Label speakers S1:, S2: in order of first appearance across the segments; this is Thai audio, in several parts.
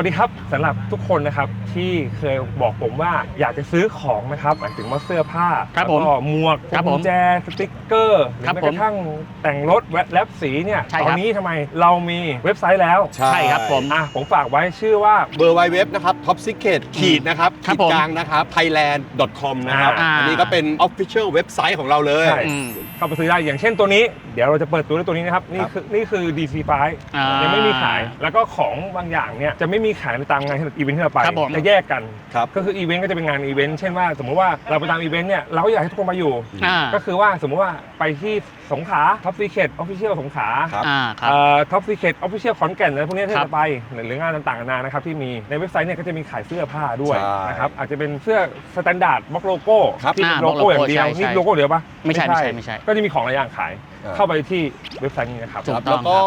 S1: สวัสดีครับสำหรับทุกคนนะครับที่เคยบอกผมว่าอยากจะซื้อของนะครับหมายถึงว่าเสื้อผ้า
S2: ครับ
S1: แล้วก็หมวก
S2: ครับผม
S1: กุญแจสติ๊กเกอร์หรือ
S2: ครับ
S1: แม้
S2: ผ
S1: ก
S2: ม
S1: ระทั่งแต่งรถแวะแลบสีเนี่ย
S2: ใช่
S1: ต
S2: ค
S1: อ
S2: รั
S1: น
S2: บเรา
S1: นี้ทำไมเรามีเว็บไซต์แล้ว
S2: ใช่ครับผม
S1: อะผมฝากไว้ชื่อว่า
S3: เบอร์ไวเว็บนะครับ top secret ขีดนะครับ
S2: ครับ
S3: ขีด
S2: ผม
S3: กลางนะครับ thailand com นะครับ
S2: อ่า
S3: อันนี้ก็เป็น official เว็บไซต์ของเราเลย
S1: ใช่
S2: อืม
S1: เข้าไปซื้อได้อย่างเช่นตัวนี้ เดี๋ยวเราจะเปิดตัวด้วยตัวนี้นะครับ นี่
S3: ครับ
S1: คือนี่คือ DC5
S2: อ่ายั
S1: ยังไม่มีขายแล้วก็ของบางอย่างเนี่ยจะไม่มีขายในตามงานอีเวนท์ที่เราไป
S2: ครับผม
S1: จะแยกกัน
S3: ครับ
S1: ก็คืออีเวนต์ก็จะเป็นงานอีเวนต์เช่นว่า สมมุติว่าเราไปตามอีเวนต์เนี่ยเราก็อยากให้ทุกคนมาอยู่
S2: อ่า
S1: ก็คือว่าสมมุติว่าไปที่สงขลาท็อปซีเคทออฟฟิเชียลสงขลา
S3: ครับ
S2: อ่าครับ
S1: ท็อปซีเคทออฟฟิเชียลขอนแก่นอะไรพวกนี้ที่
S2: ครับ
S1: จะไปหรืองานต่างๆนานานะครับที่มีในเว็บไซต์เนี่ยก็จะมีขายเสื้อผ้าด้วย
S3: ใช่
S1: นะครับอาจจะเป็นเสื้อสแตนดาร์ดบล็อกโลโก้
S3: ครับ
S1: ที่เป็น
S2: อ่า
S1: โลโก้อย่างเดียว
S2: ใช่ใช่
S1: นี่โลโก้เดียวปะ
S2: ไม่ใช่ไม่ใช่ไม่ใช่
S1: ก็จะมีของหลายอย่างขาย
S3: อ่า
S1: เข้าไปที่เว็บไซต์นี้นะครับ
S2: ถูก
S3: ครับ
S2: ต้อง
S3: แล้วก็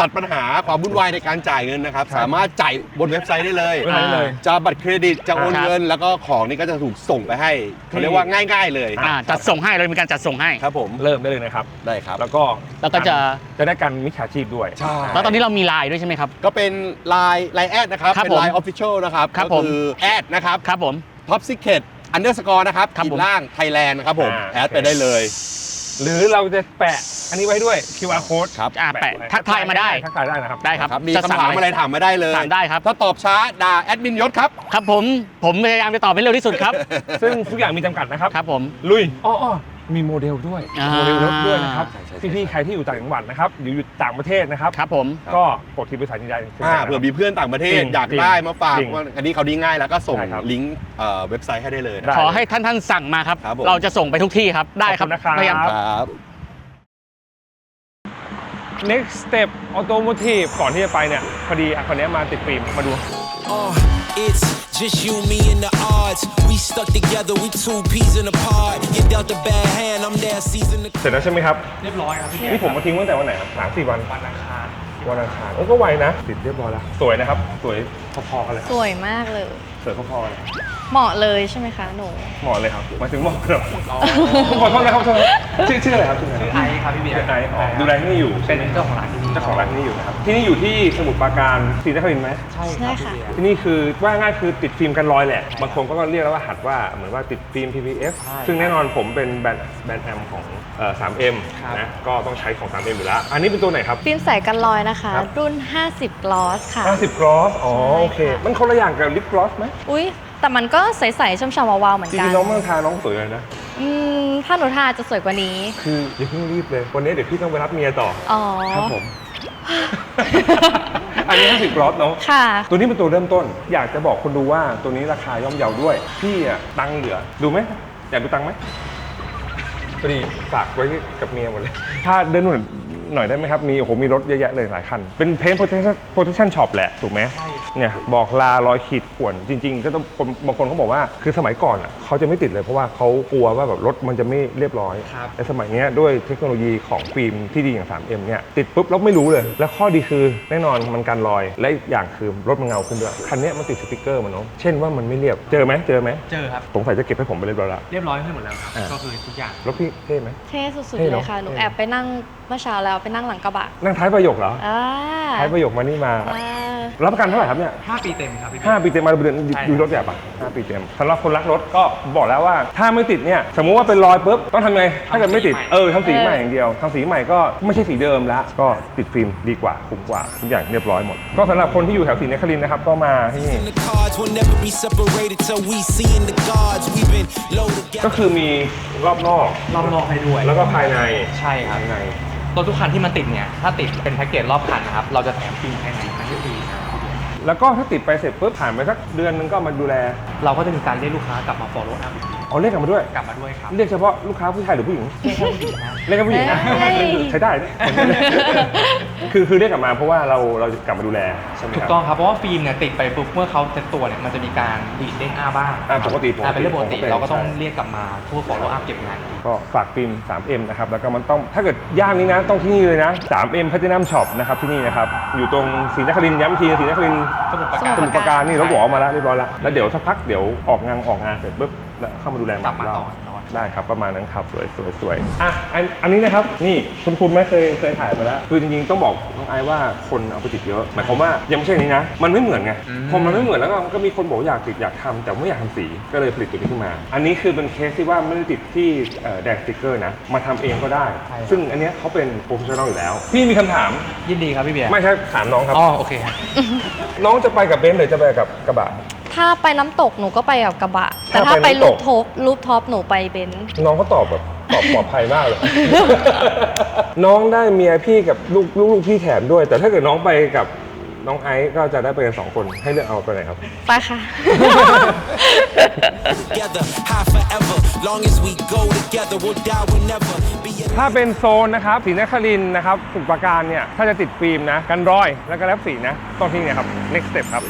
S3: ตัดปัญหาความวุ่นวายในการจ่ายเงินนะครับ
S1: ครับ
S3: สามารถจ่ายบนเว็บไซต์ได้เลย
S1: เว็บไซต์เลย
S3: จะบัตรเครดิตจะโอน
S2: ครับ
S3: เงิน แล้วก็ของนี่ก็จะถูกส่งไปให้เขาเรียกว่าง่าย ๆ เลย
S2: อ่าจัดส่งให้เรามีการจัดส่งให้
S3: ครับผม
S1: เริ่มได้เลยนะครับ
S3: ได้ครับ
S1: แล้วก็
S2: แล้วก็จะ
S1: จะได้การมิจฉาชีพด้วย
S3: ใช่
S2: แล้วตอนนี้เรามีไลน์ด้วยใช่ไหมครับ
S3: ก็เป็นไลน์ไลน์แอดนะครับ
S2: ครับ
S3: เป็น
S2: ผม
S3: ไลน์ official นะครับ
S2: ครับ
S3: ก็
S2: ผม
S3: คือแอดนะครับ
S2: ครับผม
S3: top secret underscore นะครับ
S2: ครับ
S3: ขีด
S2: ผม
S3: ล่าง Thailand นะครับผม
S1: อ่า
S3: แอดไปได้เลย
S1: หรือเราจะแปะอันนี้ไว้ด้วย QR code
S3: ครับ
S2: อ่าแปะ
S1: ไว้
S2: ทักทายมาได้
S1: ทักทายได้นะครับ
S2: ได้ครับ
S3: ครับมี
S2: จะสั่ง
S3: คำถามอะไรถามมาได้เลย
S2: ถามได้ครับ
S3: ถ้าตอบช้าด่าแอดมินยศครับ
S2: ครับผม ผมพยายามจะตอบให้เร็วที่สุดครับ
S1: ซึ่งทุกอย่างมีจำกัดนะครับ
S2: ครับผม
S1: ลุยอ้ออ้อ มีโมเดลด้วย
S2: อ่า
S1: โมเดลรถด้วยนะครับ
S3: ใช่ใช่ใช่
S1: พี่ๆใครที่อยู่ต่างจังหวัดนะครับหรืออยู่ต่างประเทศนะครับ
S2: ครับผม
S1: ก็กดที่บริษัทนี้ได้ช่น
S3: อ่า
S1: กัน
S3: เผื่อมีเพื่อนต่างประเทศ
S1: จริง
S3: อยาก
S1: จริง
S3: ได้มาฝาก
S1: จริง
S3: ว่าอันนี้เขาดีง่ายแล้วก็ส่ง
S1: ใช่ครับ
S3: ลิงก์เอ่อเว็บไซต์ให้ได้เลยนะ
S1: ได้
S2: ขอให้ท่านท่านสั่งมาครับ
S3: ครับผม
S2: เราจะส่งไปทุกที่ครับ ได้ครับ
S1: ขอบคุณนะครับ
S2: พยายาม
S3: ครับ
S1: next step automotive ก่อนที่จะไปเนี่ยพอดีอะคนนี้มาติดฟิล์มมาดู
S4: Uh, it's just you, me, and the odds. We stuck together, we two peas in a pod. You dealt a bad hand, I'm there, season the
S1: เสร็จแล้วใช่ไหมครับ
S5: เรียบร้อยครับพี่
S1: นี่ผมมาทิ้งตั้งแต่วันไหนครับสามสี่วัน
S5: วันอังคาร
S1: วันอังคารโอ้ก็ไวนะ ติดเรียบร้อยแล้ว สวยนะครับ สวยพอๆกันเลย
S6: สวยมากเลย
S1: สวยพอๆเลย
S6: เหมาะเลยใช่ไหมคะหนู
S1: เหมาะเลยครับหมายถึงเหมาะเหรอผมขอโทษนะครับขอโทษชื่อชื่ออะไรครับชื่ออะไร
S5: ชื่อไอซ์ครับพี่เบียร์
S1: ชื่อไอซ์อ๋อดูแลที่นี่อยู่
S5: เป็นเจ้าของร้านที่นี่
S1: เจ้าของร้านที่นี่อยู่นะครับ ที่นี่อยู่ที่สมุทรปราการศรีนครินทร์ไหม
S5: ใช่
S6: ใช่
S5: ครับ
S6: ค่ะ
S5: พี่เบียร์
S1: ที่นี่คือว่าง่ายคือติดฟิล์มกันรอยแหละ บางคนก็เรียกแล้วว่าหัดว่าเหมือนว่าติดฟิล์ม PPF
S5: ใช่
S1: ซึ่งแน่นอนผมเป็นแบรนด์แบรนด์แอมของเอ่อ 3M
S5: ครับ
S1: นะ ก็ต้องใช้ของ 3M อยู่แล้ว อันนี้เป็นตัวไหนครับ
S6: ฟิล์มใสกันรอยนะคะ
S1: ครับ
S6: รุ่น 50กลอสค่ะ
S1: 50 gloss อ๋อ
S6: ใช่
S1: โอเค
S6: ค่ะ
S1: มันคนละอย่างกับ lip gloss ไหม
S6: อุ้ยแต่มันก็ใสๆช่ำๆวาวๆเหมือน
S1: จ
S6: กั
S1: ริ
S6: น
S1: งๆน้องเมืองทาน้องสวยเลยนะ
S6: อืมถ้าหนูทาจะสวยกว่านี้
S1: คืออย่าเพิ่งรีบเลย วันนี้เดี๋ยวพี่ต้องไปรับเมียต่อ
S6: อ๋อ
S1: ครับผม อันนี้50 gloss เนาะ
S6: ค่ะ
S1: ตัวนี้เป็นตัวเริ่มต้น อยากจะบอกคนดูว่าตัวนี้ราคาย่อมเยาด้วย พี่อะตังค์เหลือ ดูไหม อยากดูตังค์ไหมพอดีฝากไว้กับเมียหมดเลย ถ้าเดินหน่อย หน่อยได้ไหมครับ มีโอ้โหมีรถเยอะแยะเลยหลายคัน เป็นเพน protection protection shop แหละ ถูกไหมเนี่ยบอกลารอยขีดข่วนจริงๆก็ต้องคนบางคนเขาบอกว่าคือสมัยก่อนอะเขาจะไม่ติดเลยเพราะว่าเขากลัวว่าแบบรถมันจะไม่เรียบร้อย
S5: ครับ
S1: แต่สมัยเนี้ยด้วยเทคโนโลยีของฟิล์มที่ดีอย่าง 3M เนี่ยติดปุ๊บแล้วไม่รู้เลย แล้วข้อดีคือแน่นอนมันการลอย และอีกอย่างคือรถมันเงาขึ้นด้วย คันเนี้ยมันติดสติกเกอร์มันเนาะเช่นว่ามันไม่เรียบเจอไหมเจอไหม
S5: เจอครับ
S1: สงสัยจะเก็บให้ผมไปเรียบร้อยแล้ว
S5: เรียบร้อยให้หมดแล้วครับ
S1: อ่า
S5: ก็คือทุกอย่าง
S1: รถพี่เท่ไหม
S6: เท่สุด
S1: เท่
S6: ๆ
S1: เน
S6: เล
S1: อะ
S6: ยค่ะ หนู
S1: เท่
S6: แอบไปนั่งเมื่อเช้าแล้วไปนั่งหลังกระบะ
S1: นั่งท้ายประโยคเหรอ
S6: อ่า
S1: ท้ายประโยคมานี่มา
S6: อ่า
S1: รับประกันเท่าไหร่ครับเนี่ย
S5: 5 ปีเต็มครับพี่เบีย
S1: ห้า
S5: ร์
S1: ปีเต็มมาดูเดือน
S5: ใช่
S1: ดูรถแบบอะห้าปีเต็มสำหรับคนรักรถก็บอกแล้วว่าถ้าไม่ติดเนี่ยสมมุติว่าเป็นรอยปุ๊บต้องทำไงถ้าเกิดไม่ติดเออทำสีใหม่อย่างเดียวทำสีใหม่ก็ไม่ใช่สีเดิมละก็ติดฟิล์มดีกว่าคุ้มกว่าทุกอย่างเรียบร้อยหมด ก็สำหรับคนที่อยู่แถวศรีนครินทร์นะครับก็มาที่นี่
S4: in the cards will never be separated till we see in the gods. We've been low
S1: ก็
S4: together.
S1: คือมีรอบนอก
S5: รอบนอกให้ด้วย
S1: แล้วก็ภายใน
S5: ใช่ครับ
S1: ภายใน
S5: รถทุกคันที่มันติดเนี่ยถ้าติดเป็นแพ็กเกจรอบคันนะครับเราจะแถมฟรีภายในมาให้ฟรีครับพี่เบียร์
S1: แล้วก็ถ้าติดไปเสร็จปุ๊บผ่านไปสักเดือนนึงก็มาดูแล
S5: เราก็จะมีการเรียกลูกค้ากลับมา follow up อีกที
S1: เอาเรียกกลับมาด้วย
S5: กลับมาด้วยครับ
S1: เรียกเฉพาะลูกค้าผู้ชายหรือผู้หญิง
S5: ไม่ใช่ผู้หญิงนะ
S1: เรียกแค่ผู้หญิงนะ
S6: เฮ้ย
S1: ใช้ได้นะคือคือเรียกกลับมาเพราะว่าเราเราจะกลับมาดูแลใช่ไหม
S5: ถู
S1: ค
S5: ก
S1: รับ
S5: ต้องครับ เพราะว่าฟิล์มเนี่ยติดไปปุ๊บเมื่อเขาเซ็ตตัวเนี่ยมันจะมีการดีดเด้งอ้าบ้าง
S1: อ่าปกติปกติ
S5: อ่าเป็นเรื่องปกติ
S1: ผมก็เป็น
S5: เราก็ต้อง
S1: ใช่
S5: เรียกกลับมาเพื่อ follow up เก็บงาน
S1: ก็ฝากฟิล์ม 3M นะครับ แล้วก็มันต้อง ถ้าเกิดย่านนี้นะ ต้องที่นี่เลยนะ 3M Platinum Shop นะครับ ที่นี่นะครับ อยู่ตรงศรีนครินทร์ย้ำอีกทีศรีนครินทร์
S5: สมุทรปราการ
S1: สมุทรปราการนี่รถหัวออกมาแล้วเรียบร้อยแล้ว แล้วเดี๋ยวสักพักเดี๋ยวออกงานออกงานเสร็จปุ๊บ แล้วเข้ามาดูแลห
S5: กลับมา
S1: เร
S5: ต่อต่อ
S1: ได้ครับประมาณนั้นครับสวยสวยสวยอะอันอันนี้นะครับนี่คุณคุณไหม่เคยเคยถ่ายไปแล้วคือจริงๆต้องบอกน้องไอซ์ว่าคนเอาไปติดเยอะหมายความว่ายังไม่ใช่อันนี้นะ มันไม่เหมือนไงพอมันไม่เหมือนแล้วก็ก็มีคนบอกว่าอยากติดอยากทำแต่ไม่อยากทำสีก็เลยผลิตตัวนี้ขึ้นมา อันนี้คือเป็นเคสที่ว่าไม่ได้ติดที่เอ่อแดงสติกเกอร์นะมาทำเองก็ได้ซึ่งอันเนี้ยเขาเป็นโปรเฟชชั่นอลอยู่แล้ว พี่มีคำถาม
S5: ยินดีครับพี่เบียร์
S1: ไม่ใช่ถามน้องครับ
S5: อ๋อโอเคครับ
S1: น้องจะไปกับเบนซ์หรือจะไปกับกระบะ
S6: ถ้าไปน้ำตกหนูก็ไปกับกระบะ แต่
S1: ถ้า
S6: ถ้า
S1: ไป
S6: ไป
S1: น้ำต
S6: รู
S1: ก
S6: ปท็อปรูปท็อปหนูไปเบนซ์
S1: น้องเขาตอบแบบตอบปลอดภัยมากเลย น้องได้เมียพี่กับลูกลูกๆพี่แถมด้วย แต่ถ้าเกิดน้องไปกับน้องไอซ์ก็จะได้ไปกันสองคนให้เลือกเอาไปไหนครับ
S6: ไปค่ะ
S4: Together, high forever. Long as we go together, we'll die, we'll never be a
S1: ถ้าเป็นโซนนะครับสีนครินทร์นะครับสุปราการเนี่ย ถ้าจะติดฟิล์มนะ กันรอยแล้วก็แลบสีนะ ต้องที่เนี่ยครับ next step ครับ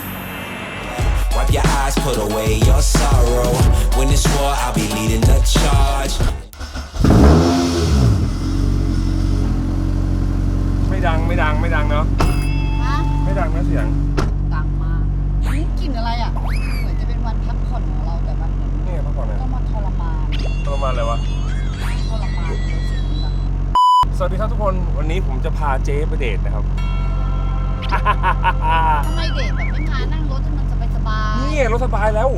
S4: Wipe your eyes, put away your sorrow. When it's war, I'll be leading the charge.
S1: ไม่ดังไม่ดังไม่ดังเนาะ
S7: ฮะ
S1: ไม่ดังนะเสียง
S7: ดังมากนี่กลิ่นอะไรอะ เหมือนจะเป็นวันพักผ่อนของเราแต่มัน
S1: นี่ไงพักผ่อนเนี่ย
S7: ต้องมาทรมาน
S1: ประมาณอะไรวะ
S7: ทรมานรู้สึกแบบ
S1: สวัสดีครับทุกคนวันนี้ผมจะพาเจ๊ไปเดทนะครับ
S7: ทำไมเด็กแบบไม่มานั่งรถให้มันส บายสบายๆ
S1: นี่รถสบายแล้ว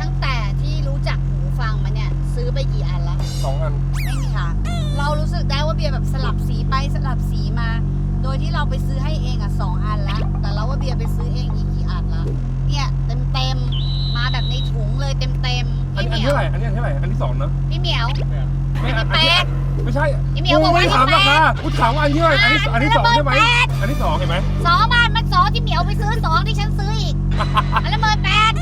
S7: ตั้งแต่ที่รู้จักหูฟังมาเนี่ย ซื้อไปกี่อันแล้ว
S1: สองอัน
S7: ไม่มีทาง เรารู้สึกได้ว่าเบียร์แบบสลับสีไปสลับสีมา โดยที่เราไปซื้อให้เองอะสองอันแล้วแต่เราว่าเบียร์ไปซื้อเองอีกกี่อันละเนี่ยเต็มเต็มๆมาแบบในถุงเลยเต็มเต็มๆ
S1: อัน
S7: พี่
S1: อัน
S7: เหมียว
S1: เท่าไหร่ อันนี้อันเท่าไหร่ อันที่สองเนอะ
S7: พี่เหมียว
S1: ไม่
S7: อันที่แปด
S1: ไม่ใช่
S7: พี่เหมียวบอกว่า
S1: ไม่ถาม
S7: อันที่
S1: รา
S7: แป
S1: คา
S7: ด
S1: กูถามว่าอันที่เท่าไหร่อันที่อันที่สองใช่ไหม
S7: อันที่แปด
S1: อันที่สองเห็นไหม
S7: สองบ ไปซื้อสองที่ฉันซื้ออีกอันละเมินแปด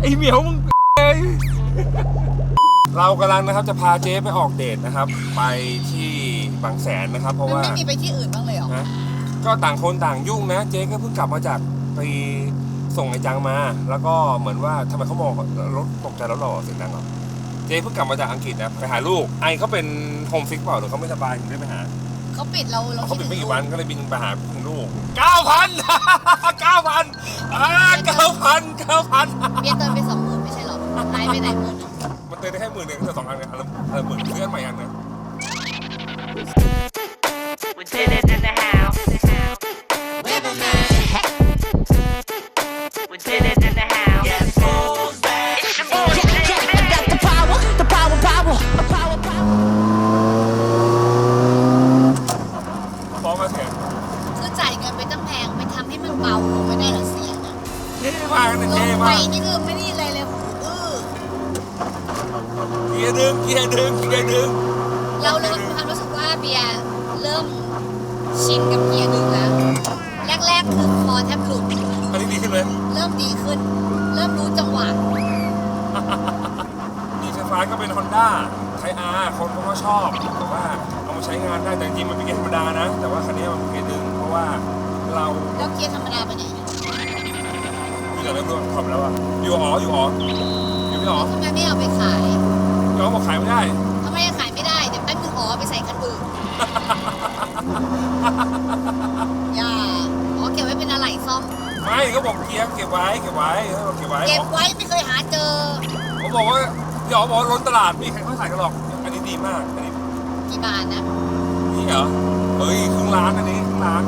S1: ไอเหมียวมึงเอ้ยเรากำลังนะครับจะพาเจ๊ไปออกเดทนะครับ ไปที่บางแสนนะครับ เพราะ
S7: มัน
S1: ว่า
S7: ไม่มีไปที่อื่นบ้างเลยเหรอ
S1: นะก็ต่างคนต่างยุ่งนะ เจ๊ก็เพิ่งกลับมาจากไปส่งไอ้จังมา แล้วก็เหมือนว่าทำไมเขามองรถตกใจแล้วหล่อเสียงดังเหรอเจ๊เพิ่งกลับมาจากอังกฤษนะไปหาลูกไอเขาเป็นโฮมซิกเปล่าหรือเขาไม่สบายถึงได้ไปหา
S7: เขาปิดเราเรา
S1: เขา
S7: คิด
S1: ปิด
S7: ถึง
S1: ไม่กี่วันก็เลยบินไปหาคุณลูกเก้าพันเก้าพันอ่าเก้าพันเก้าพัน
S7: เบียร์เติมไปสองหมื่นไม่ใช่เหรอหายไปไหนหมื่นหนึ่ง
S1: มันเตือนได้แค่หมื่นหนึ่งแต่สองอันเนี่ยอันละเออหมื่นเพื่อนใหม่อันหนึง
S8: We did it in the house.
S7: คือจ่ายเงินไปตั้งแพงไปทำให้มันเบาลงไม่ได้เหรอเสียงอะ
S1: เท่มากนะ
S7: ล
S1: เท่
S7: งไป
S1: มาก
S7: นี่คือไม่ได้อะไรเลยหูอื้อ
S1: เกียร์ดึงเกียร์ดึงเกียร์ดึง
S7: เราเริ่มมีความรู้สึกว่าเบียร์เริ่มชินกับเกียร์หนึ่งแล้วแรกๆคือคอแทบหลุด
S1: อันนี้ดีขึ้นไหม
S7: เริ่มดีขึ้น เริ่มรู้จังหวะ
S1: ดีไฟฟ้าก็เป็น Honda ไทอาร์คนเขาก็ชอบแต่ว่าเอามา ใช้งานได้แต่จริงๆมันเป็นเกียร์ธรรมดานะ แต่ว่าคันนี้มันเป็นเกียร์ดึงเพราะว่าเรา
S7: แล้วเกียร์ธรรมดาไปไหนเนี่ย
S1: อยู่กับเรื่องขับแล้วอะอยู่หออยู่หออยู่ไม่หอ
S7: ทำไมไม่เอาไปขาย
S1: น้องบอกขายไม่ได้
S7: ทำไมขายไม่ได้เดี๋ยวแป๊บนึงอ๋อไปใส่คันอื่นอย่าอ๋อเก็บไว้เป็นอะไรซ่อม
S1: ไม่เขาบอกเกียร์เก็บไว้เก็บไว้เขาบอกเก็บไว้
S7: เก็บไว้ไม่เคยหาเจอ
S1: ผมบอกว่าพี่อ๋อบอกว่าล้นตลาดไมมีใครเขาขายกันหรอกอันนี้ดีมากอันนี้
S7: กี่บาทนะ
S1: นี่เหรอ เฮ้ยครึ่งล้านอันนี้ครึ่งล้าน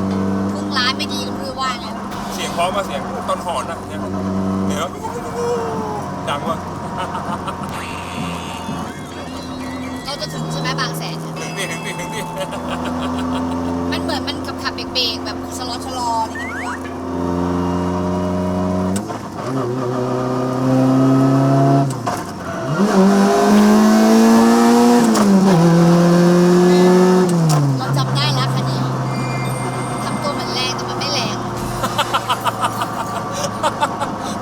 S7: ครึ่งร้านไม่ดีก็ไม่รู้ว่าไง
S1: เสียงพร้อมมาเสียงต้นหอนอะเนี่ยเดี๋ยวดังว่ะ
S7: เราจะถึงใช่ไหมบางแสน
S1: ถึงดิถึงดิถึงดิ
S7: มันเหมือนมันขับขับๆเบรกๆแบบชะลอชะลออะไรอย่างเงี้ยเราจำได้แล้วคันนี้ทำตัวเหมือนแรงแต่มันไม่แรง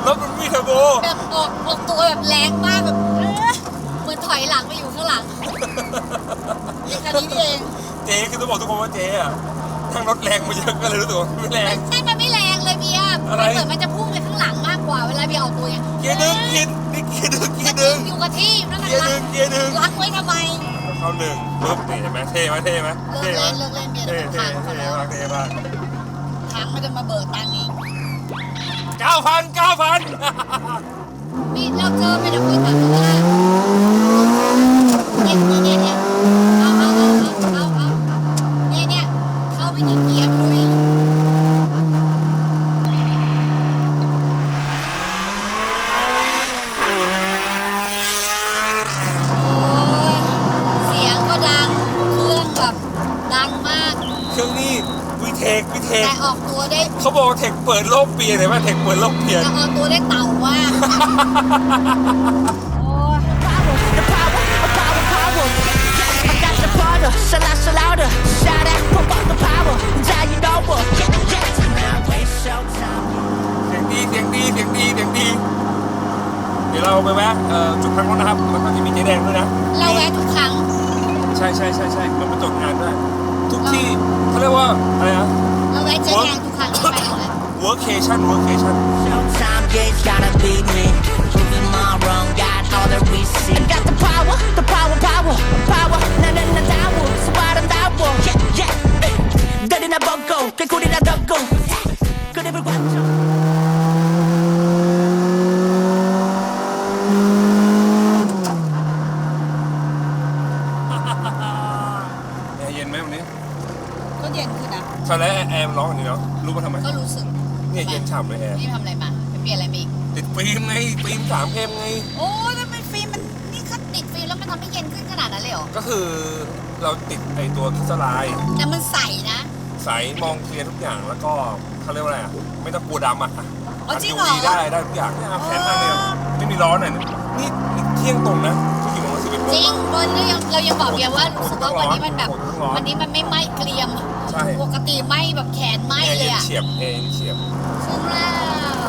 S1: รถมันมีเทอร์โบ
S7: แบบออกออกตัวแบบแรงมากแบบเอ๊ะเหมือนถอยหลังไปอยู่ข้างหลังในคันนี้นี่เอง
S1: เจ๊คือต้องบอกทุกคนว่าเจ๊อะทั้งรถแรงมาเยอะก็เลยรู้สึกว่าไม่แรง
S7: ใช่มันไม่แรงเลยเบียร์
S1: อะไร
S7: มันเหมือนมันจะพุ่งไปข้างหลังมาก กว่าเวลาเบียร์ออกตัวเนี่ย
S1: เกียร์ดึงเกียร์นี่เกียร์ดึงเกียร์ดึง
S7: อยู่กับที่นั่นแหละ
S1: เกียร์ดึงเกียร์ดึง
S7: รักไว้ทำไม
S1: เข้าหนึ่งปึ๊บนี่เห็นไหมเท่ไหมเท่ไหม
S7: เลิ
S1: เท่
S7: ก
S1: ไหม
S7: เล่นเลิกเล่นเบียร์
S1: เท่
S7: เดี๋ยวมัน
S1: เท่
S7: พังหมด
S1: เท่
S7: แล้ว
S1: มากเท่มาก
S7: พังมันจะมาเบิกตังค์อีก
S1: เก้าพันเก้าพัน
S7: มีเราเจอไปเดี๋ยวคุยกันว่าเนี่ยเนี่ยเนี่ยเนี่ยเอาเอาเอาเอาเอาเอาเนี่ยเนี่ยเข้าไปในเกียร์ด้วยโอ้ยเสียงก็ดัง เครื่องแบบดังมาก
S1: เครื่องนี้วีเทควีเทค
S7: แต่ออกตัวได้
S1: เขาบอกว่าเทคเปิดโล กเปลี่ยนเลยว่าเทคเปิดโลกเปลี่ยน
S7: แต่ออกตัวได้เต่ามาโอ้ย
S9: The power, the power, power. I got the power, so loud, so louder. Shout out, pump up the power. Now you know what. Now it's showtime.
S1: เสียงดีเสียงดีเสียงดีเสียงดี เดี๋ยวเราไปแวะเอ่อจุดพักรถนะครับแล้วก็จะมีเจ๊แดงด้วยนะ
S7: เราแวะทุกครั้ง
S1: ใช่ใช่ใช่ใช่มันมาจดงานด้วย ทุกที่เขาเรียกว่าอะไรนะ
S7: เราแวะเจ๊แดง
S1: workation workation
S9: Showtime, yeah, it's gotta be me. Proving my wrong, got all the receipts. I got the power, the power, power, power. Na na na dawo, so what I'm dawo. Yeah, yeah. Daddy na bongo, kay kuri na doggo. Good everyone.
S1: แอร์เย็นไหมวันนี้
S7: ก็เย็นขึ้นนะ
S1: ใช่แล้วแอร์มันร้อนอย่างนี้เนาะรู้ป่ะทำไม
S7: ก็รู้สึก
S1: เนี่ยเย็นฉ่ำเลยแอร์
S7: นี่ทำอะไรมาไปเปลี่ยนอะไรมาอีก
S1: ติดฟิล์มไงฟิล์มสามเอ็มไง
S7: โอ้ยทำไมฟิล์มมันนี่คัดติดฟิล์มแล้วมันทำให้เย็นขึ้นขนาดนั้นเลยเหรอ
S1: ก็คือเราติดไอตัวคริสตัลไลน์
S7: แต่มันใสนะ
S1: ใสมองเคลียร์ทุกอย่างแล้วก็เขาเรียกว่าอะไรอะไม่ต้องกลัวดำอะ
S7: อ๋อจริงเหรอ
S1: ดูดีได้ได้ทุกอย่างเนี่ยเอาแขนทางเนี่ยไม่มีร้อนอะนี่นี่เที่ยงตรงนะที่กี่โมงสิบเอ็ดโมง
S7: จริงวันนี้ยังเรายังบอกเบียร์ว่ารู้สึกว่าวันนี้มันแบบ
S1: ร้อน
S7: วันนี้มันไม่ไหม้เกรียม
S1: ใช่
S7: ปกติไหม้แบบแขนไหม้
S1: แอร์
S7: เล
S1: เย็
S7: ย
S1: น
S7: อะ
S1: เฉียบแอร์เย็นเฉียบ
S7: คุ้มแล้ว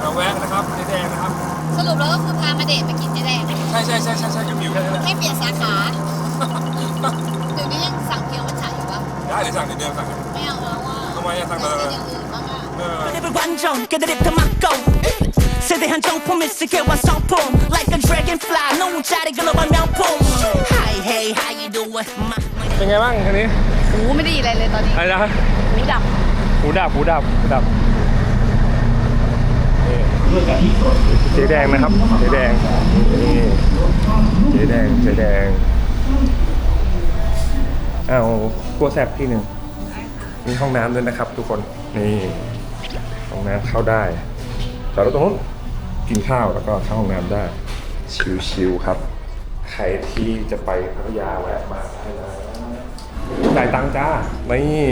S1: เราแวะนะครับเจ๊แดงนะครับ
S7: สรุปแล้วก็คือพามาเดทไปกินเจ๊แดง
S1: ใช่ใช่ใช่ใช่ใช่ก็มิวแค่นั้นแหละ
S7: ให้เปลี่ยนสาขาเดี๋ยวนี้ยังสั่งเพียวมันฉายอยู่ปะ
S1: ได้เดี๋ยวสั่งเดี๋ยวเดินสั่ง
S7: ไม่เอาแล้วว่า
S1: ทำไมอะสั่ง
S7: เอ
S1: เลย
S7: ออย่างอื่นบ้างอะ
S1: เออ
S9: Good everyone, 좀 깨달ip 더 막고. 세대한 정품 있을게 완성품 Like a dragonfly 너무 잘해 글로벌 명품 Hi hey how you doing my
S1: เป็นไงบ้างคันนี้
S7: หูไม่ได้ยินอะไรเลยตอนนี้
S1: อะไรนะ
S7: หูดับ
S1: หูดับหูดับหูดับนี่เจ๊แดงนะครับเจ๊แดงนี่เจ๊แดงเจ๊แดงเอากัวแซบที่หนึ่งมีห้องน้ำด้วยนะครับ ทุกคนนี่ห้องน้ำเข้าได้จอดรถตรงนู้นกินข้าวแล้วก็เข้าห้องน้ำได้ ชิวๆครับ ใครที่จะไปพัทยาแวะมาได้นะ จ่ายตังค์จ้านี่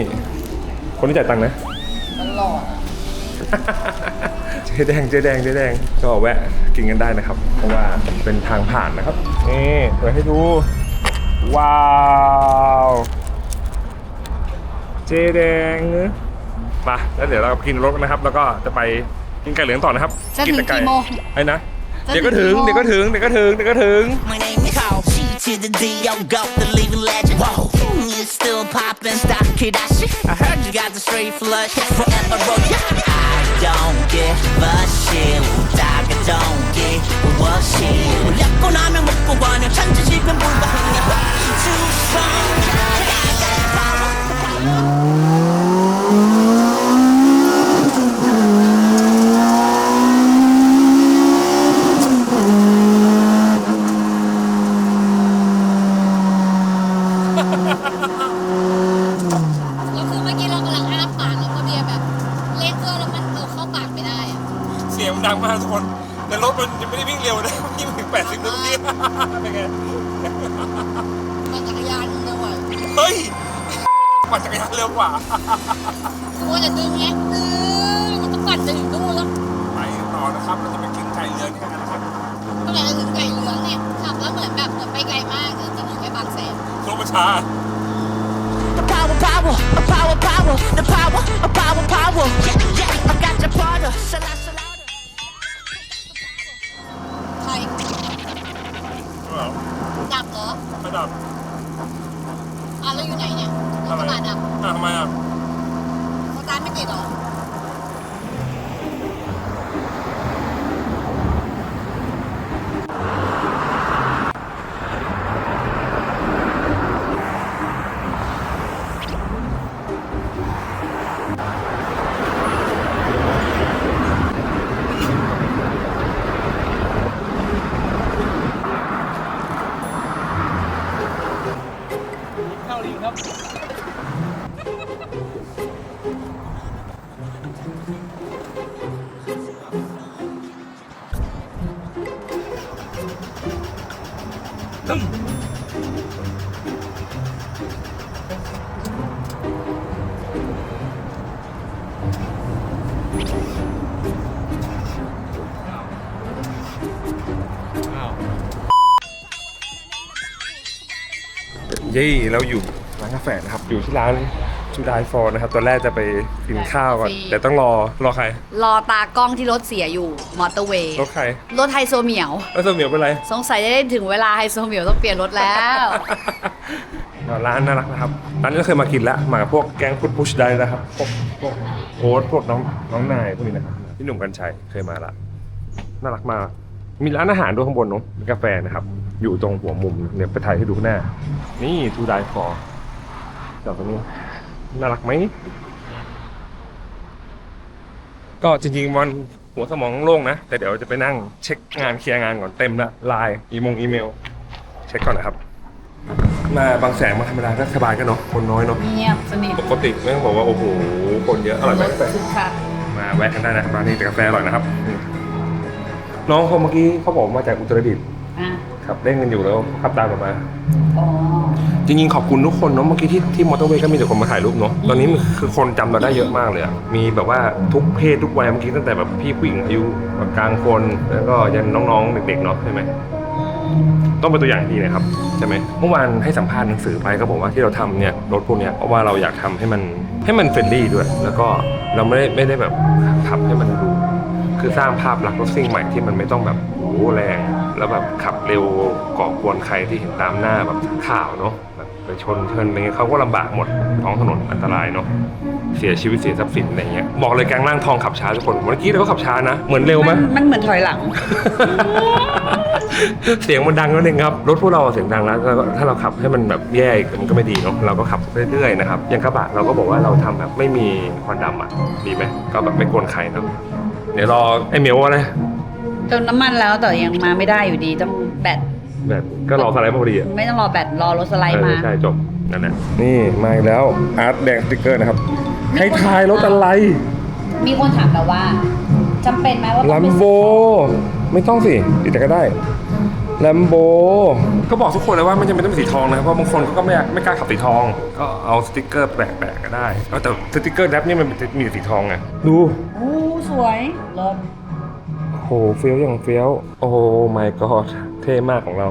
S1: คนที่จ่ายตังค์นะ
S7: ตลอด
S1: เจ๊แดงเจ๊แดงเจ๊แดงก็แวะกินกันได้นะครับ เพราะว่าเป็นทางผ่านนะครับนี่เปิดให้ดู ว้าว เจ๊แดงมาแล้วเดี๋ยวเรากินรถกันนะครับ แล้วก็จะไปกินไก่เหลืองต่อนะครับ
S7: จะถึง
S1: แต่ไก่
S7: กี่โมง
S1: ไอ้นะ
S7: จะ
S1: เดี๋ยวก็
S7: ถึ
S1: ถึ
S7: ง
S1: ง
S7: กี่โมง
S1: เดี๋ยวก็ถึงเดี๋ยวก็ถึงเดี๋ยวก็ถึง
S9: My name is Carl C to the D yo go the living legend Whoa You still poppin' stock kid that shit I heard you got the straight flush Forever roll yeah I don't give a shit 웃다가 don't give a shit 울렸고 나면 먹고 가냐 천지식은 불가능해 Too strong I got the power,
S7: ร็วกว่ากลัวจะดึงไงเออมันต้องปั่นจะถึงนู่นแล้ว
S1: ไปต่อนะครับ เราจะไปกินไก่เรือนกันนะครับ
S7: เมื่อไหร่จะถึงไก่เหลืองเนี่ยขับแล้วเหมือนแบบเหมือนไปไกลมากจริงๆอยู่แค่บางแสน
S1: โซประชา
S9: The power, power, the power, power, the power, the power, power. Yeah, yeah, I got your brother. Shala, shala.
S1: เย้เราอยู่ร้านกาแฟนะครับอยู่ที่ร้านจูดายฟอร์นะครับตอนแรกจะไปกินข้าวก่อน
S7: ฟรี
S1: แต่ต้องรอรอใคร
S7: รอตากล้องที่รถเสียอยู่มอเตอร์เวย์
S1: รถใคร
S7: รถไฮโซเหมียว
S1: แล้วเสมียวเป็นไร
S7: สงสัยจะได้ถึงเวลาไฮโซเหมียวต้องเปลี่ยนรถแล้ว
S1: ร้านน่ารักนะครับร้านนี้เราเคยมากินแล้วมากับพวกแก๊งพุทพุชได้นะครับพวกพวกโอ๊ตพวกน้องน้องนายพวกนี้นะครับพี่หนุ่มกัญชัยเคยมาละน่ารักมากมีร้านอาหารด้วยข้างบนเนาะมีกาแฟนะครับอยู่ตรงหัวมุมเนี่ยไปถ่ายให้ดูข้างหน้า นี่ทูไดฟอร์จอดตรงนี้ น่ารักไหม ก็จริงๆวันหัวสมองโล่งนะ แต่เดี๋ยวจะไปนั่งเช็คงานเคลียร์งานก่อนเต็มละไลน์อีมงอีเมล เช็คก่อนนะครับ มาบางแสนมาธรรมดาก็สบายกันเนาะคนน้อยเนาะ
S7: เงียบสนิท
S1: ปกติไม่ต้องบอกว่า โอ้โห คนเยอะอร่อยไหมกาแฟ
S7: คึกคัก
S1: มาแวะกันได้นะร้านนี้แต่กาแฟอร่อยนะครับอืมน้องเขาเมื่อกี้เขาบอกมาจากอุตรดิตถ์
S7: อะ
S1: ครับเล่นกันอยู่แล้วขับตามกันมา
S7: อ๋อ
S1: จริงๆขอบคุณทุกคนเนาะเมื่อกี้ที่ที่มอเตอร์เวย์ก็มีแต่คนมาถ่ายรูปเนาะตอนนี้คือคนจำเราได้เยอะมากเลยอะมีแบบว่าทุกเพศทุกวัยเมื่อกี้ตั้งแต่แบบพี่ผู้หญิงอายุแบบกลางคนแล้วก็ยันน้องๆเด็กๆเนาะใช่ไหม ต้องเป็นตัวอย่างที่ดีนะครับใช่ไหมเมื่อวานให้สัมภาษณ์หนังสือไปก็บอกว่าที่เราทำเนี่ยรถพวกเนี้ยเพราะว่าเราอยากทำให้มันให้มันเฟรนลี่ด้วย แล้วก็เราไม่ได้ไม่ได้แบบขับให้มันดู คือสร้างภาพลักษณ์รถซิ่งใหม่ที่มันไม่ต้องแบบโอ้โหแรง แล้วแบบขับเร็วก่อกวนใครที่เห็นตามหน้าแบบข่าวเนาะแบบไปชนเทินอะไรเงี้ยเขาก็ลำบากหมดท้องถนนอันตรายเนาะเสียชีวิตเสียทรัพย์สินอะไรเงี้ยบอกเลยแกงล่างทองขับช้าทุกคนเมื่อกี้เราก็ขับช้านะ เหมือนเร็วไหม
S7: มันเหมือนถอยหลัง
S1: เสียงมันดังแล้วเองครับ รถพวกเราเสียงดังแล้วก็ถ้าเราขับให้มันแบบแย่อีกมันก็ไม่ดีเนาะเราก็ขับเรื่อยๆนะครับอย่างกระบะเราก็บอกว่าเราทำแบบไม่มีควันดำอะดีไหมก็แบบไม่กวนใครเนาะ เดี๋ยวรอไอ้เหมียวอะไร
S7: เติมน้ำมันแล้วแต่ยังมาไม่ได้อยู่ดีต้องแบต
S1: แบบก็รอสไลด์มาพอดีอะ
S7: ไม่ต้องรอแบตรอรถสไลด์มา
S1: เออใช่จบนั่นแหละนี่มาอีกแล้วอาร์ตแดงสติ๊กเกอร์นะครับ ให้ทายรถอะไร
S7: มีคนถามเราว่าจำเป็นไหมว่าต้
S1: ลั
S7: อง
S1: ม
S7: ไป
S1: โบ ไม่ต้องสิติดแต่ก็ได้ลัมโบ ก็บอกทุกคนเลยว่าไม่จำเป็นต้องเป็นสีทองนะครับเพราะบางคนก็ไม่อยากไม่กล้าขับสีทอง ก็เอาสติ๊กเกอร์แปลกๆก็ได้เอาแต่สติ๊กเกอร์แรปนี่มันมีแต่สีทองไงดู
S7: โอ้ สวยเลิ
S1: ศ โหเฟี้ยวอย่างเฟี้ยว โอ้โห my god เท่มากของเรา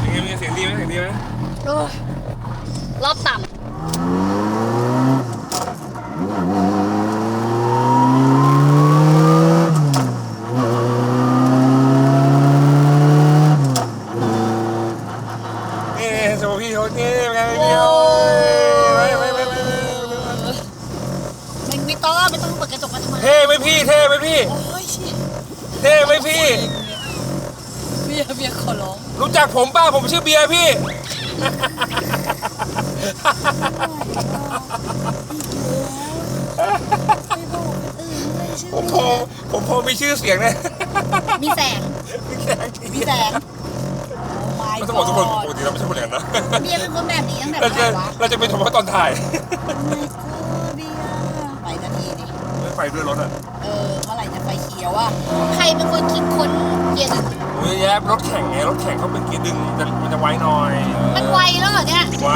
S1: เป็นไงเสียงดีไหมเสียงดีไหม
S7: รอบต่ำ
S1: นี่สมพี่เขานี่เป็นไงพี่ไม่ไม่ไม่ไม่
S7: มันไม่ต้องไม่ต้องเปิดกระจกมาทำไม
S1: เท่ไหมพี่ เท่ไหมพี่
S7: โอ้ยชิ
S1: เท่ไหมพี่
S7: เบี ยร์เบียร์ขอร้อง
S1: รู้จักผมป้าผมชื่อเบียร์พี่ ผมพอผมพอมีชื่อเสียงนะ
S7: มีแสง มีแสงโอ้ my
S1: ไม่ต้องบอกทุกคน
S7: god
S1: ปกติเราไม่ใช่คนอย่างนั้นนะ
S7: เบียร์เป็นคนแบบนี้ตั้งแต่
S1: เรา
S7: ไห
S1: จะ
S7: นวะ
S1: เราจะเป็นเฉพาะตอนถ่าย
S7: ไม่กลัวเบียร์ไปนาทีดิ
S1: ไม่ไปด้วยรถอะ
S7: ฟเขียวอะใครเป็นคนคิดค้นเกียร์ดึง
S1: โอ้ยแยบรถแข่งไงรถแข่งเขาเป็นเกียร์ดึงแต่มันจะไวหน่อย
S7: มันไวแล้วเหรอเนี่ย
S1: ไว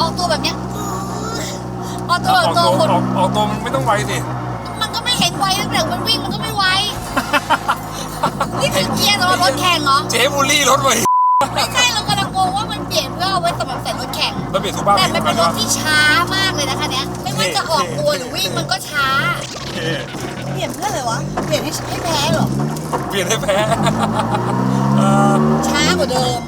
S7: ออกตัวแบบเนี้ยออกตัว
S1: อ
S7: แบบ
S1: อก
S7: ตั
S1: ตัวว
S7: คน
S1: ออกออกตัวมันไม่ต้องไวสิ
S7: มันก็ไม่เห็นไวตั้งแต่มันวิ่งมันก็ไม่ไวนี่คือเกียร์สำหรับรถแข่งเหรอ
S1: เจ๊บูลลี่รถเลย
S7: ไม่ใช่เรากำลังงงว่ามันเปลี่ยนเพื่อเอาไว้สำหรับใส่รถแข่ง
S1: เราเปลี่ยนสุภาพ
S7: แต่มันเป็นรถ
S1: ที่
S7: ที่ช้ามากเลยนะคะเนี้ยไม่ว่าจะออกตัวหรือวิ่งมันก็ช้า เปลี่ยนเพื่ออะไรวะ เปลี่ยนให้ให้แพ้เหรอ
S1: เปลี่ยนให้แพ้ เออ
S7: ช้ากว่าเดิม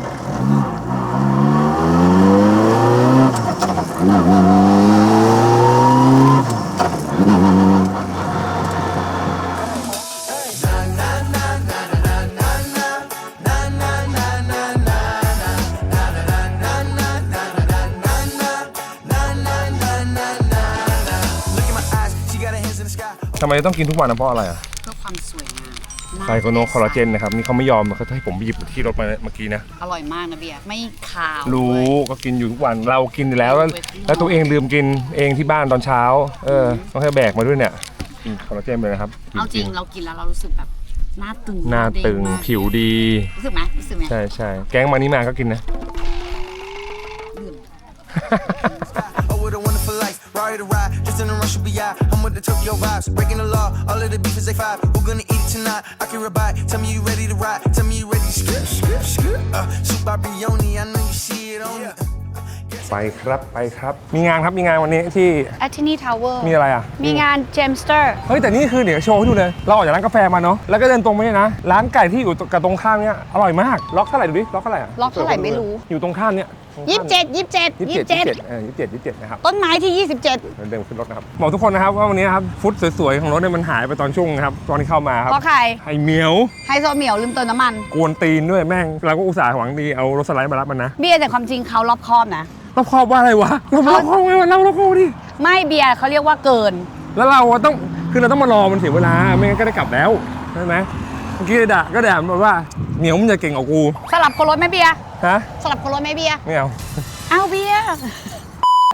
S1: ต้องกินทุกวันนะเพราะอะไรอะ
S7: เพื่อความสวยงาม
S1: ไซโคโนคอลลาเจนนะครับนี่เขาไม่ยอมเขาจะให้ผมหยิบที่รถมาเมื่อกี้นะ
S7: อร่อยมากนะเบียร์ไม่ขาว
S1: รู้ก็กินอยู่ทุกวันเรากินอยู่แล้ว แล้วแล้วตัวเองลืมกินเองที่บ้านตอนเช้า เออต้องให้แบกมาด้วยเนี่ยกินคอลลาเจนไปนะครับ
S7: เอาจริงเรากินแล้วเรารู้สึกแบบหน้าตึง
S1: หน้าตึง
S7: เด้มาก
S1: ผิวดี
S7: รู้สึกไหมรู้สึกไหม
S1: ใช่ใช่แก๊งมานี้มาก็กินนะ
S4: Oh, what a Ride to ride, just in a rush of BI. I'm with the Tokyo vibes, breaking the law. All of the beef is A5. We're gonna eat it tonight. I can ride. Tell me you ready to ride. Tell me you ready to skip, skip, skip. Uh, Super Brioni, I know you see it on me.
S1: ไปครับไปครับ มีงานครับมีงานวันนี้ที่
S7: แอทนี่ทาวเวอร์
S1: มีอะไรอะ
S7: มีงานเจมสเตอร์
S1: เฮ้ยแต่นี่คือเดี๋ยวโชว์ให้ดูเลย เราออกจากร้านกาแฟมาเนาะแล้วก็เดินตรงไปเนี่ยนะ ร้านไก่ที่อยู่กับตรงข้ามเนี่ยอร่อยมาก ล็อกเท่าไหร่ดูดิ ล็อกเท่าไหร่อะ
S7: ล็อกเท่าไหร่ไม่รู้
S1: อยู่ตรงข้ามเนี่ยตรงข้าม
S7: ยี่สิบเจ็ดยี่สิบเจ็ด
S1: ยี่
S7: ยี่
S1: สิ
S7: สิ
S1: บบเจ็
S7: เจ็
S1: ด
S7: ด
S1: เออยี่สิบเจ็ดยี่สิบเจ็ดนะครับ
S7: ต้นไม้ที่ยี่สิบเจ็ด
S1: เดินขึ้นรถนะครับ บอกทุกคนนะครับว่าวันนี้ครับฟุตสวยๆของรถเนี่ยมันหายไปตอนช่วงนะครับตอนที่เข้ามาครับ
S7: เพราะใคร
S1: ไอเหมียว
S7: ไฮโซเหมียวลืมเติมน้ำมัน
S1: กวนตีนด้วยแม่งเราก็อุตส่าห์หวังดีเอารถสไลด์มารับมันนะ
S7: เบียร์แต่ความจริงเขารอบคอบนะ
S1: รอบครอบว่าอะไรวะเรารอบครอบไงวะเรารอบครอบดิ
S7: ไม่เบียร์เขาเรียกว่าเกิน
S1: แล้วเราอะต้องคือเราต้องมารอมันเสียเวลาไม่งั้นก็ได้กลับแล้วใช่ไหมเมื่อกี้ด่าก็ด่ามันว่าเหมียวมันจะเก่งกว่ากู
S7: สลับคนรถไหมเบียร์
S1: ฮะ
S7: สลับคนรถไหมเบียร์
S1: ไม่เอา
S7: เอาเบียร์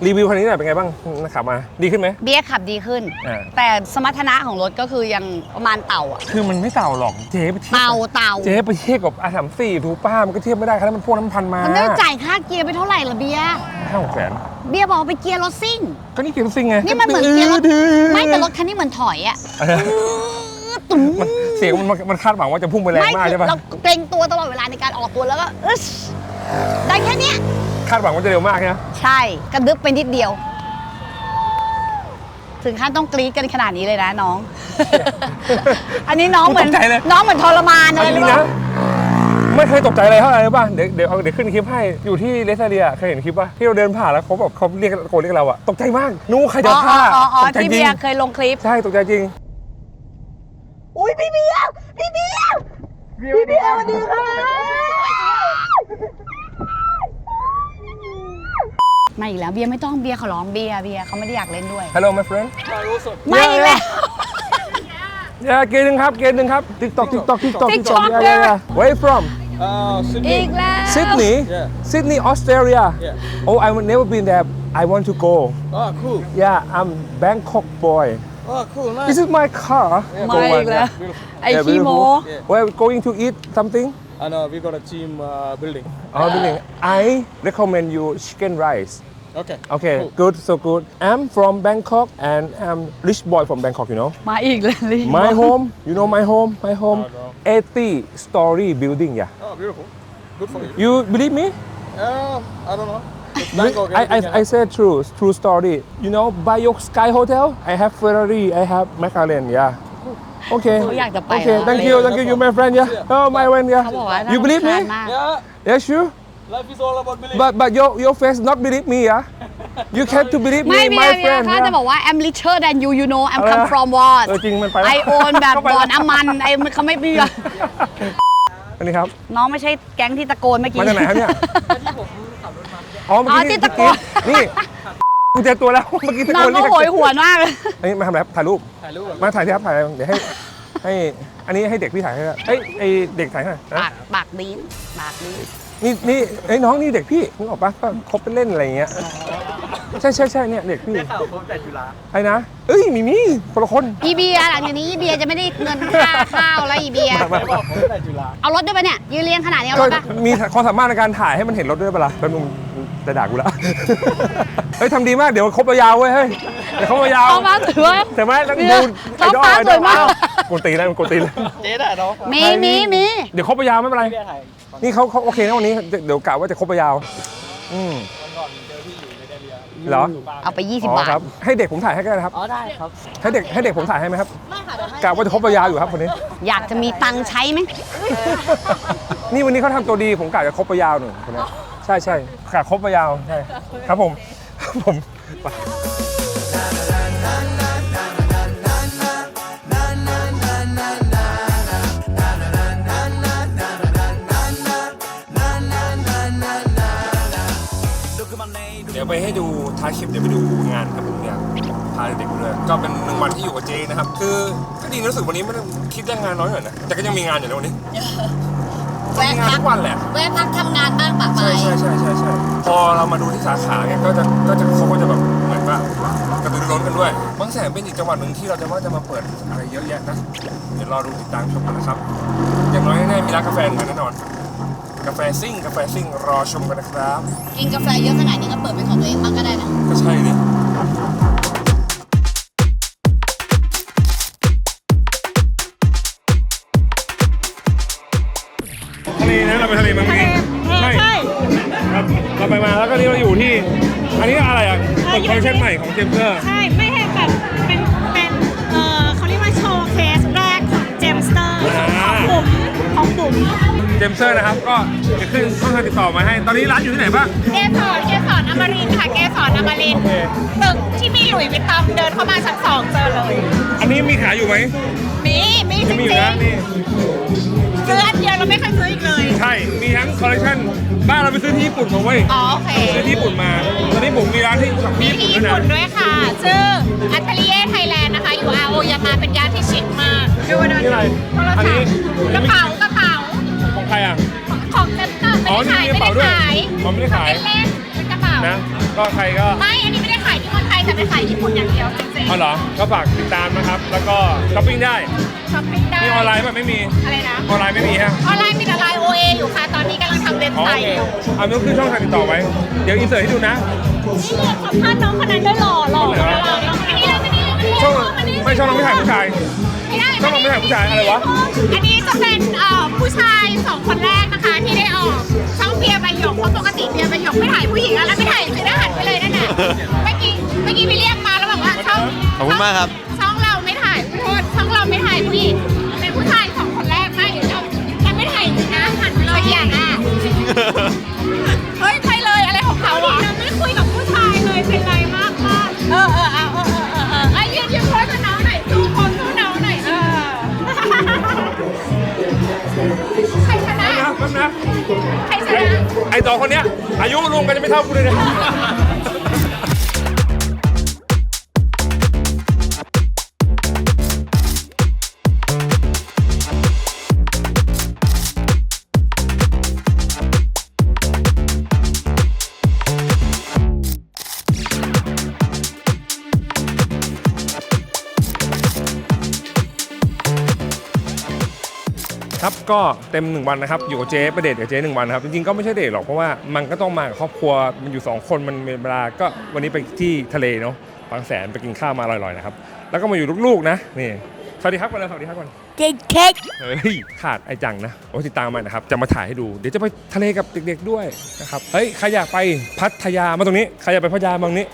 S1: รีวิวคันนี้หน่อยเป็นไงบ้างนะครับมา ดีขึ้นไหม
S7: เบียร์ขับดีขึ้น
S1: อ่า
S7: แต่สมรรถนะของรถก็คือยังประมาณเต่าอะ
S1: คือมันไม่เต่าหรอกเจ๊ไปเทียบ
S7: เต่าเต่า
S1: เจ๊ไปเทียบกับอาสามสี่ถูกป้ามันก็เทียบไม่ได้ครับมันพวกน้ำพันมา
S7: มันได้จ่ายค่าเกียร์ไปเท่าไหร่ล่ะเบียร์
S1: ห้าหกแสน
S7: เบียร์บอกว่าไปเกียร์รถซิ่ง
S1: ก็นี่เกียร์ซิงไง
S7: นี่มันเหมือนเกียร์รถ
S1: ดื้อ
S7: ไม่แต่รถคันนี้เหมือนถอยอะ
S1: เออ
S7: ตุ้ม
S1: มันเสียงมันมันมันคาดหวังว่าจะพุ่งไปแรง
S7: ไม่
S1: มาก
S7: คือ
S1: ใช่ปะ
S7: เราเกรงตัวตลอดเวลาในการออกตัวแล้วก็อึ๊ชได้แค่เนี้ย
S1: คาดหวังว่าจะเร็วมากใช่ไหม
S7: ใช่กระดึบไปนิดเดียว ถึงขั้นต้องกรี๊ดกันขนาดนี้เลยนะน้อง อันนี้น้องเหมือน
S1: ตกใจเลย
S7: น้องเหมือนทรมาน
S1: เอา
S7: อะไร
S1: จ
S7: หรื
S1: ริ
S7: องเป
S1: ๆ
S7: ล่า
S1: นะ ไม่เคยตกใจอะไรเท่าไหร่เลยป่ะเดี๋ยวเดี๋ยวเอาเดี๋ยวขึ้นคลิปให้อยู่ที่เลสเรียเคยเห็นคลิปป่ะที่เราเดินผ่านแล้วเขาแบบเขาเรียกตะโกนเรียกเราอะตกใจมากนึกว่าใครจะ
S7: อ๋อ
S1: ฆ่า
S7: อ๋ออ๋อ
S1: ตกใจ
S7: ที่
S1: จริ
S7: เบี
S1: ง
S7: ยร์เคยลงคลิป
S1: ใช่ตกใจจริง
S7: อุ้ยพี่เบียร์พี่เบียร์พี่เบียร์สวัสดีค่ะ ไม่อีกแล้วเบียร์ไม่ต้องเบียร์เขาร้องเบียร์เบียร์เขาไม่ได้อยากเล่นด้วย
S1: Hello my friend
S7: ไม่อีกแล้ว
S1: อย่าเกณฑ์หนึ่งครับเกณฑ์หนึ่งครับ TikTok TikTok TikTok
S7: TikTok
S1: yeah, yeah, yeah. Where you from
S7: อีกแล้ว
S1: Sydney Sydney Australia Oh I have never been there I want to go
S10: Oh, cool.
S1: Yeah I'm Bangkok boy
S10: Oh, cool. Nice.
S1: This is my car
S7: ไม่อีกแล้ว ไอ
S1: Yeah,
S7: คีโม
S1: beautiful. Where we going to eat something
S10: And uh, we got a team uh, building.
S1: Oh, really? I recommend you chicken rice.
S10: Okay.
S1: Okay,
S10: Cool.
S1: good, so good. I'm from Bangkok and I'm rich boy from Bangkok, you know.
S7: มาอีกแล้วลิ
S1: My home, you know my home, my home,
S10: No,
S1: 80 story building, yeah.
S10: Oh, beautiful. Good for you.
S1: You believe me?
S10: Uh, I don't know. It's Bangkok.
S1: I,
S10: everything
S1: I, I
S10: can
S1: said true, true story. You know, Bayok Sky Hotel, I have Ferrari, I have McLaren, yeah. Okay.
S7: เขาอยากจะไป
S1: Okay,
S7: แล้ว
S1: thank you, thank you, you my friend, yeah. Oh, my friend,
S7: เขาบอกว่า
S1: yeah.
S7: น่า
S1: You believe
S7: รำคา
S1: me?
S7: ญมาก
S10: happen. Yeah.
S1: Yeah, sure.
S10: Life is all about belief.
S1: But but your your face not believe me, yeah. You can to believe
S7: ไม่
S1: me,
S7: เบีย
S1: my
S7: ร์เบีย
S1: friend.
S7: ร์เขา
S1: yeah.
S7: จะบอกว่า I'm richer than you you know I'm
S1: อะไร
S7: come
S1: นะ
S7: from what
S1: เออจริงมันไปแล้ว
S7: I own แบบ
S1: เข้าไป
S7: บ่อ
S1: แล้ว
S7: น้ำมันไอ้เขาไม่เบียร์
S1: อันนี้ครับ
S7: น้องไม่ใช่แก๊งที่ตะโกนเมื่อกี้
S1: มาจากไหนครับเนี่ย อ๋อเมื่อ
S7: อ๋อ
S1: กี้
S7: ที่ตะโกน
S1: นี่กูเจอตัวแล้วเมื่อกี้ตะ
S7: น้
S1: โก
S7: อง
S1: น
S7: ก็
S1: เรียก
S7: โหยหวนมากเลย
S1: อันนี้มาทำอะไรครับถ่ายรูป
S10: ถ่ายรูปอะ
S1: มาถ่ายที่ครับถ่ายเดี๋ยวให้ให้อันนี้ให้เด็กพี่ถ่ายให้ด้วยเฮ้ยไอเด็กถ่ายให้หน่อยนะ
S7: ปากปากดีนปากดีน
S1: นี่นี่ไอ้ยน้องนี่เด็กพี่นึกออกปะก็คบไปเล่นอะไรอย่างเงี้ยใช่ใช่ใช่เนี่ยเด็กพี่
S10: ข่าวพบแต่จุฬา
S1: ไอ้นะเอ้ยมีมีคนละคน
S7: อีเบียร์หลังจากนี้อีเบียร์จะไม่ได้เงินค่าข้าวแล้วอีเบียร์
S1: มามา
S10: พบแต่จุฬา
S7: เอารถด้วยปะเนี่ยยืนเรียงขนาดนี้เอา
S1: ก็
S7: รถปะ
S1: มีความสามารถในการถ่ายให้มันเห็นรถด้วยเปะล่าเป็นมุม จะด่ากูละ เฮ้ยทำดีมากเดี๋ยวครบยาวๆเว้ยเฮ้ยเดี๋ยวครบยาว
S7: เอามาถือว่า
S1: ใช่ไหมแล้ว
S7: เนี่
S1: ดู
S7: ย
S1: ไอดอล
S7: ท้องฟ้า
S1: ไอ
S7: ส
S1: ดอ
S7: วย
S1: ล
S7: มาก
S1: กูตีแล้วกูตีแล้ว
S10: เจ๊ได้เนาะ
S7: มีมีมี
S1: เดี๋ยวครบยาวไม่เป็นไร
S10: เบี้ยถ่าย
S1: นี่เขาเขาโอเคนะวันนี้ เดี๋ยวเดี๋ยวกะว่าจะครบยาว อืม
S10: วันก่อนเจอพี่อยู่ในเดเรีย
S1: เหรอ
S7: เอาไป 20
S1: อ๋อบา
S7: ท
S1: ครับ ให้เด็กผมถ่ายให้ก็ได้นะครับ
S10: อ๋อได้ครับ
S1: ให้เด็กให้เด็กผมถ่ายให้ไหมครับกะว่าจะครบยาวอยู่ครับคนนี้
S7: อยากจะมีตังค์ใช้ไหม
S1: นี่วันนี้เขาทำตัวดีผมกะจะครบยาวหนึ่งคนนี้ ใช่ใช่กะครบยาวใช่ครับผมครับผมไปเดี๋ยวไปให้ดูท้ายคลิปเดี๋ยวไปดูงานกับผมเนี่ยพาเด็กๆไปด้วยก็เป็นหนึ่งวันที่อยู่กับเจนะครับ คือก็ดีนะรู้สึกวันนี้ไม่ได้คิดเรื่องงานน้อยหน่อยนะแต่ก็ยังมีงานอยู่นะวันนี้
S7: แวะ
S1: มีงาน
S7: พัก
S1: ทุกวันแหละ
S7: แวะพักทำงานบ้างปะไป
S1: ใช่ใช่ใช่ใช่ใช่พอเรามาดูที่สาขาเนี่ยก็จะก็จะเขาก็จะแบบเหมือนว่ากระตือรือร้นกันด้วยบางแสนเป็นอีกจังหวัดหนึ่งที่เราจะว่าจะมาเปิดอะไรเยอะแยะนะเดี๋ยวรอดูติดตามชมกันนะครับ อย่างน้อยแน่ๆมีร้านกาแฟเหมือนกันแน่นอน กาแฟซิ่งกาแฟซิ่งรอชมกันนะครับ
S7: กินกาแฟเยอะขนาดนี้ก็เปิดเป็นของตัวเองบ้างก็ได้นะ
S1: ก็ใช่ดิ มา แล้วก็นี่เราอยู่ที่ อันนี้อะไรอะเปิดคอลเลคชันใหม่ของเจมส์เกอร์
S8: ใช่ ไม่ให้แบบเป็นเป็นเออเขาเรียกว่าโชว์เคสแรกของเจมสเตอร์
S1: อ่า
S8: ของบุ๋มของบุ๋ม
S1: เจมส์เซอร์นะครับ ก็จะขึ้นช่องทางติดต่อมาให้ ตอนนี้ร้านอยู่ที่ไหนบ้าง
S8: เกสรเกสรอมรินทร์ค่ะเกสรอมรินทร์ตึกที่มีหลุยส์วิตตองเดินเข้ามาชั้นสองเจอเลย
S1: อันนี้มีขายอยู่ไหม
S8: มีมีจ
S1: จะ
S8: ริง
S1: มีอยู่นะนี่
S8: ๆ ซื้ออันเดียวเราไม่เคยซื้ออีกเลย
S1: ใช่ มีทั้งคอลเลคชันบ้านเราไปซื้อที่ญี่ปุ่นมาเว้ย
S8: อ๋อโอเค
S1: ซื้อที่ญี่ปุ่นมา ตอนนี้ผมมีร้านที่ของที่
S8: มี
S1: ญี่ปุ่น
S8: ที่
S1: ด้วย
S8: ญี่
S1: นะ
S8: ปุ่นด้วยค่ะ ชื่ออัตเลียไทยแลนด์นะคะ อยู่อาโอยามาเป็นย่านที่ชิคมากดูนะ
S1: นี่อะไร
S8: โทร
S1: อัน
S8: ศั
S1: นี้
S8: พท์กระเป๋ากระเป๋า
S1: ของใครอะ
S8: ของเจมส์เตอร์ไม่
S1: อ๋อ
S8: ได้
S1: นี่
S8: ขาย
S1: มีกระ
S8: ไม่
S1: เป๋า
S8: ได้
S1: ด้วย
S8: ขาย
S1: อ๋อไม่ได้ขาย
S8: เล่นๆเป็นกระเป๋า
S1: นะ ก็ใครก็
S8: ไม่ อันนี้ไม่ได้ขายที่เมืองไทยแต่ไปขายญี่ปุ่นอย่างเดียวจริง
S1: เอาเหรอก็ฝากติดตามนะครับ แล้วก็ช้อปปิ้งได้
S8: ๆช้อปปิ้งได้
S1: มีออนไลน์ป่ะไม่มี
S8: อะไรนะ
S1: ออนไลน์ไม่มีฮะ
S8: ออนไลน์มีแต่ไลน์ OA อยู่ค่ะ ตอนนี้กำลังทำเว็บ
S1: อ๋อ
S8: ไซ
S1: โอ
S8: ต์
S1: เค
S8: อยู่
S1: เอาไม่ต้องขึ้นช่องทางติดต่อไว้ เดี๋ยวอินเสิร์ตให้ดูนะ
S8: นี่เลยสัมภาษณ์น้องคนนั้นด้วยหล่อหล่อหล่อหล่อหล่อมานี่เลยมานี่เลยมานี่เลย
S1: ช่อง
S8: มานี่
S1: ไม่ช่องเราไม่ถ่ายผู้ชาย
S8: ไม่ได้
S1: ช่องเราไม่ถ่ายผู้ชายอะไรวะ
S8: อันนี้จะเป็นเอ่อผู้ชายสองคนแรกนะคะที่ได้ออก หยกเพราะปกติเบียร์ใบหยกไม่ถ่ายผู้หญิงอะแล้วไม่ถ่ายคือได้หันไปเลยนั่นน่ะเมื่อกี้เมื่อกี้พี่เรียกมาแล้วบอกว่าช่อง
S3: ขอบคุณมากครับ
S8: ช่องเราไม่ถ่ายโทษช่องเราไม่ถ่ายผู้หญิงเป็นผู้ชายสองคนแรกไม่เราแต่ไม่ถ่ายจริงนะหันไปเลยอย่างอะเฮ้ยไปเลยอะไรของเขาอะไม่คุยกับผู้ชายเลยเป็นไรมากค่ะเออเออเอาเออเออเออเออไอ้ยืนยืนโพสกับน้องหน่อยดูคนดูน้องหน่อยเออใครชนะ
S1: นะแป๊บนะ สองคนเนี้ยอายุรวมกันจะไม่เท่ากูเลยนะ ครับก็เต็มหนึ่งวันนะครับอยู่กับเจ๊ไปเดทกับเจ๊หนึ่งวันนะครับจริงๆก็ไม่ใช่เดทหรอกเพราะว่ามันก็ต้องมากับครอบครัวมันอยู่สองคนมันมีเวลาก็วันนี้ไปที่ทะเลเนาะบางแสนไปกินข้าวมาอร่อยๆนะครับแล้วก็มาอยู่ลูกๆนะนี่สวัสดีครับก่อนเลยสวัสดีครับก่อน
S8: เค้กเค้ก
S1: เฮ้ยขาดไอ้จังนะโอ้ติดตามมานะครับจะมาถ่ายให้ดู เดี๋ยวจะไปทะเลกับเด็กๆด้วยนะครับเฮ้ยใครอยากไปพัทยามาตรงนี้ใครอยากไปพัทยามาตรงนี้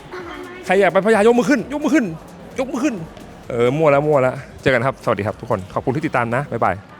S1: ใครอยากไปพัทยายกมือขึ้น ยกมือขึ้น ยกมือขึ้นเออมั่วแล้วมั่วแล้วเจอกันครับสวัสดีครับทุกคนขอบคุณที่ติดตามนะบ๊ายบาย